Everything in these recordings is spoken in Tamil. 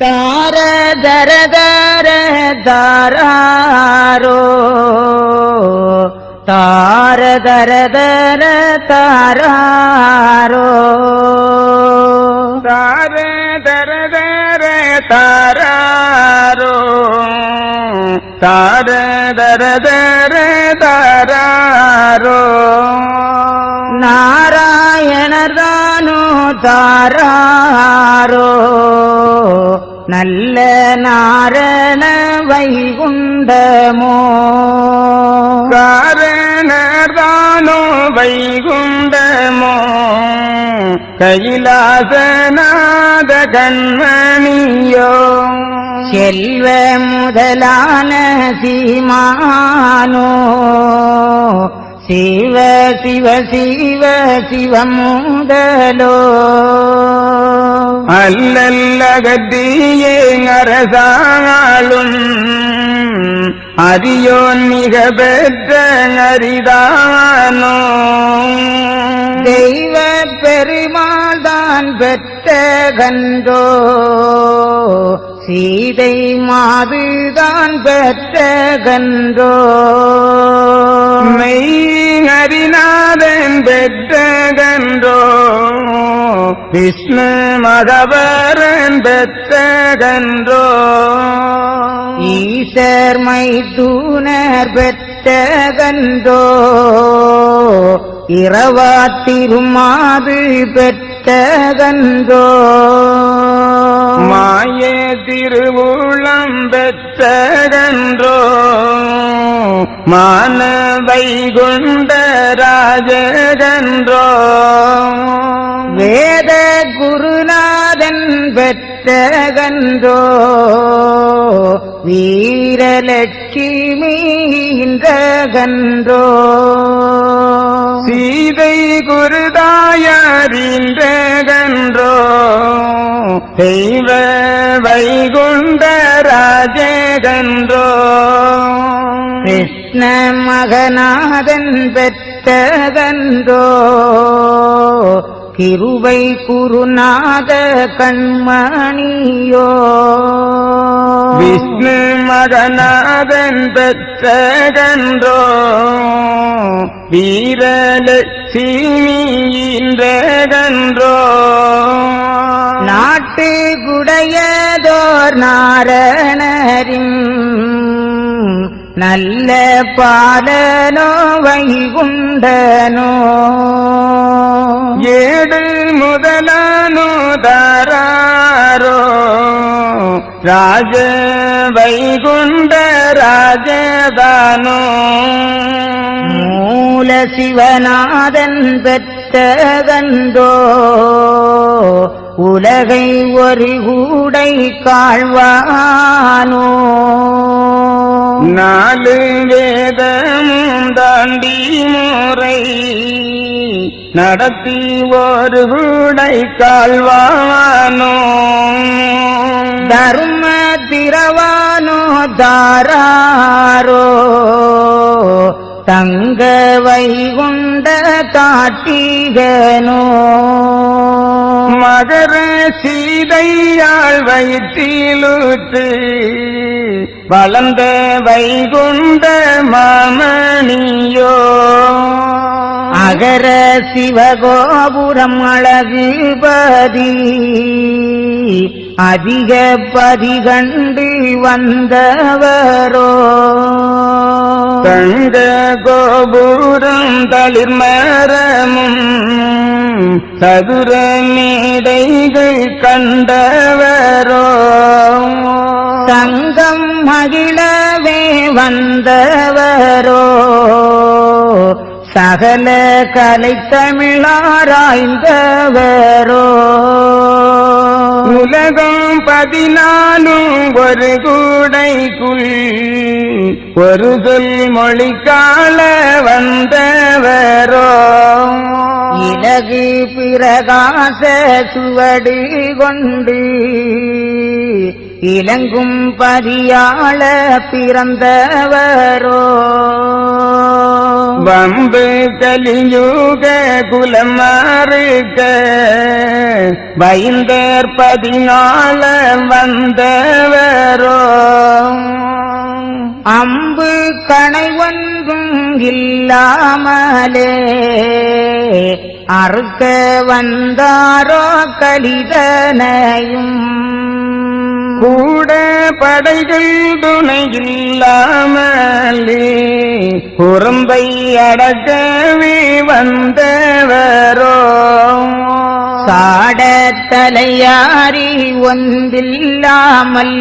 தார தர தர தாரோ தார தர தர தாரோ தார தர தர தாரோ தார தர தர தாரோ நாராயணர்தானோ தாரோ நல்ல நாரண வைகுண்டமோ? காரணர்தானோ வைகுண்டமோ? கைலாசநாத கண்மணியோ? செல்வ முதலான சீமானோ? சிவ சிவ சிவ சிவ முதலோ அல்லல்லகத்தியே அரசாளும் அரியோன் மிக பெற்ற அரிதானோ தெய்வ பெருமாள் தான் பெற்ற கன்றோ. சீதை மாதுதான் பெற்ற கன்றோ மெய் ஹரிநாதன் பெற்ற கன்றோ விஷ்ணு மகவரன் பெற்ற கன்றோ ஈசர் மைதூனர் பெற்ற கன்றோ இரவா திருமாது பெற்ற கன்றோ மாய திருவுளம் பெற்ற மானவை மான வைகுண்ட ராஜகன்றோ வேத குருநாதன் பெற்றகன்றோ வீரலட்சுமி இந்த கன்றோ சீதை குருதாயறின்ற கன்றோ தெய்வ வைகுண்ட ராஜகன்றோ. கிருஷ்ண மகநாதன் பெற்ற கிருபை குருநாத கண்மணியோ. விஷ்ணு மகநாதன் பெற்ற கன்றோ வீரலட்சுமியின்ற கன்றோ நாட்டு குடையதோர் நாரணரின் நல்ல பாலனோ வைகுண்டனோ. ஏடு முதலானோ தாராரோ. ராஜ வைகுண்ட ராஜதானோ மூல சிவநாதன் பெற்ற கண்டோ உலகை ஒரு கூடை காழ்வானோ? நாலு வேதமும் தாண்டி முறை நடத்தி ஒரு கூடை கால்வானோ தர்ம திரவானோ தாராரோ? தங்க வைகுண்ட காட்டிகனோ மகர சீதையாள் வயிற்றிலுற்று வளர்ந்த வைகுண்ட மாமணியோ. அகர சிவகோபுரம் அதிக பதி கண்டு வந்தவரோ. தங்க கோபுரம் தளிர் மரமும் சதுர மேடைகள் கண்டவரோ. சங்கம் மகிழவே வந்தவரோ. சகல கலை தமிழாராய்ந்தவரோ உலகம் பதினாலும் ஒரு கூடைக்குள் ஒரு சொல் மொழிக்கால வந்தவரோ. இலகு பிரகாச சுவடு கொண்டு இலங்கும் பதியாள பிறந்தவரோ. வம்பு கலியுக குலமாறுக்க வைந்தர் பதினால வந்தவரோ. அம்பு கணை ஒன்றும் இல்லாமலே அறுக்க வந்தாரோ கலிதனையும். கூட படைகள் துணை இல்லாமலே குறும்பை அடக்கவே வந்தவரோ. சாடத்தலையாரி ஒன்றில்லாமல்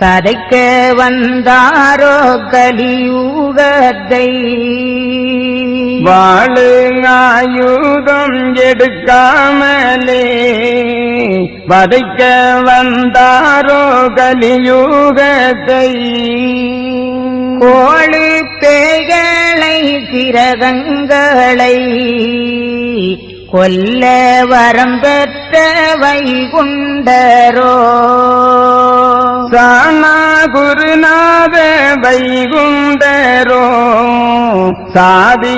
சதைக்க வந்தாரோ கலியூகத்தை. வாழு ஆயுதம் எடுக்காமலே வதைக்க வந்தாரோ கலியுகத்தை. கோழு பேய்களை சிறகங்களை கொல்ல வரம் பெற்ற வைகுண்டரோ? சானா குருநாத வைகுண்டரோ? சாதி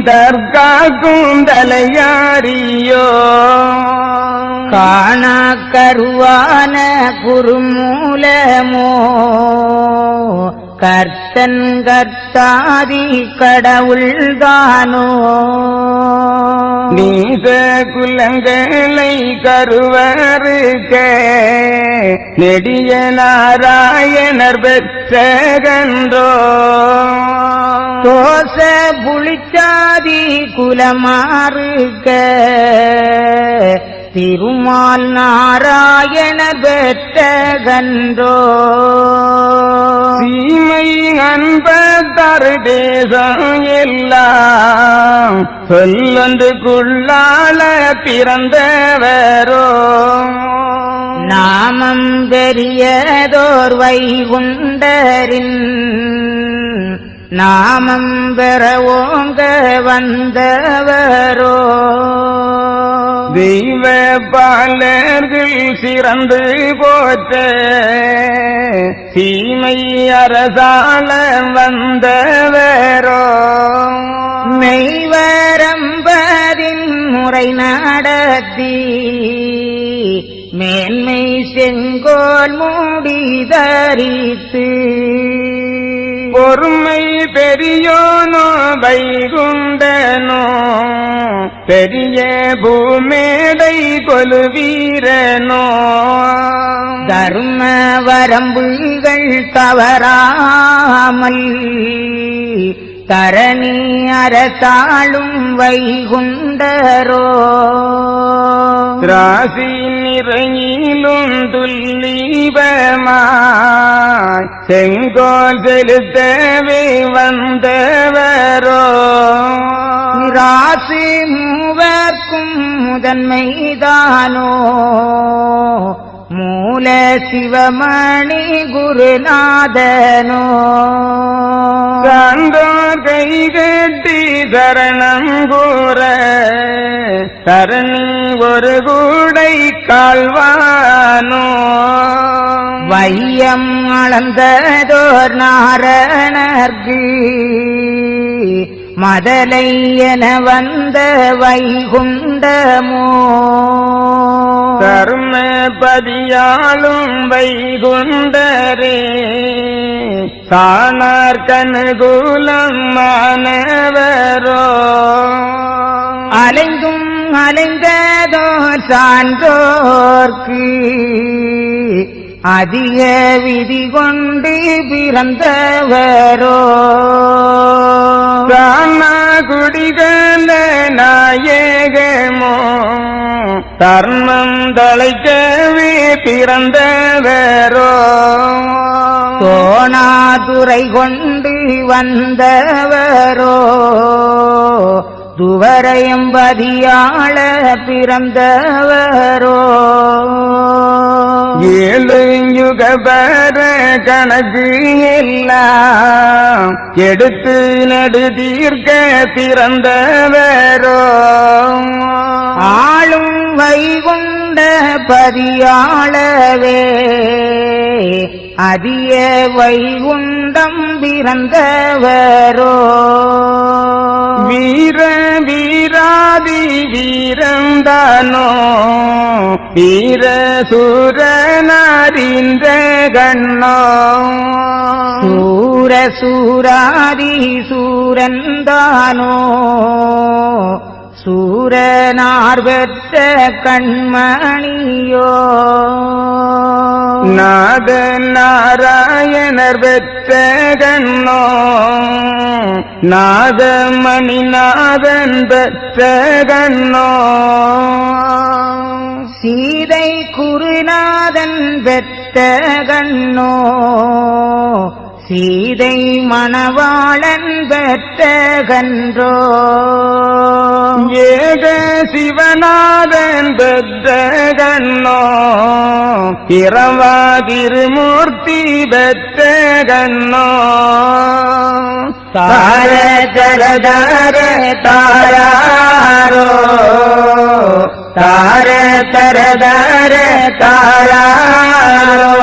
தற்காக்கும் தலையாரியோ காண கருவான குருமூலமோ கர்த்தன் கர்த்தாதி கடவுள்தானோ? நீச குலங்களை கருவருக்க நெடிய நாராயணர் பெற்றகன்றோ. தோச புளிச்சாதி குலமாறுக. திருமால் நாராயண பெற்றகன்றோ சீமை அன்பத்தர் தேசம் எல்லாம் சொல்லொன்றுக்குள்ளால பிறந்தவரோ. நாமம் பெரியதோர் வைகுண்டரின் நாமம் பெற ஓங்க வந்தவரோ. தெய்வ பாலர்கள் சிறந்து போற்ற. சீமை அரசால வந்தவரோ. மெய்வரம்பதின் முறை நடத்தி மேன்மை செங்கோல் மூடி தரித்து. பொறுமை பெரியோனோ வைகுண்டனோ பெரிய பூமேடை கொலு வீரனோ தர்ம வரம்புகள் தவறாமல் தரணி அரசாளும் வைகுண்டரோ. திராசி நிறையிலும் துல்லீபமாய் செங்கோல் செலுத்தவே வந்தவரோ. ராசி மூவர்க்கும் முதன்மைதானோ. மூல சிவமணி குருநாதனோ. கை கட்டி சரணம் கூற தரணி ஒரு கூடை கால்வானோ. வையம் அளந்ததோர் நாரணர்க்கு மதலை என வந்த வைகுண்டமோ தர்ம பதியாளும் வைகுண்டரே சாணார் கனுகூலம் மாணவரோ. அலைந்தும் அலைந்ததோர் சான்றோர்க்கு அதிக விதி கொண்டு பிறந்தவரோ. குடிகள நாயகமோ. தர்மம் தலைக்கவே பிறந்தவரோ. தோணாதுரை கொண்டு வந்தவரோ. துவரையம்பதியாள பிறந்தவரோ. ஏழு யுகபர கணக்கு எல்லாம் எடுத்து நடு தீர்க்க பிறந்தவரோ. ஆளும் வைகுண்ட கொண்ட பதியாளவே. அதிய வைகுண்டம் பிறந்தவரோ. வீர வீராதி வீரந்தானோ. வீர சூரனாரிந்த கண்ணோ. சூர சூராதி சூரந்தானோ. சூரனார் பெற்ற கண்மணியோ. நாத நாராயணர் பெற்ற கண்ணோ. நாதமணி நாதன் பெற்ற கண்ணோ. சீதை குருநாதன் பெற்ற கண்ணோ. சீதை மணவாளன் பெற்ற கன்றோ ஏக சிவநாதன் பெற்ற கண்ணோ இரவா திருமூர்த்தி பெற்ற கண்ணோ தார தரதார தாராரோ. தார தரதார தாராரோ.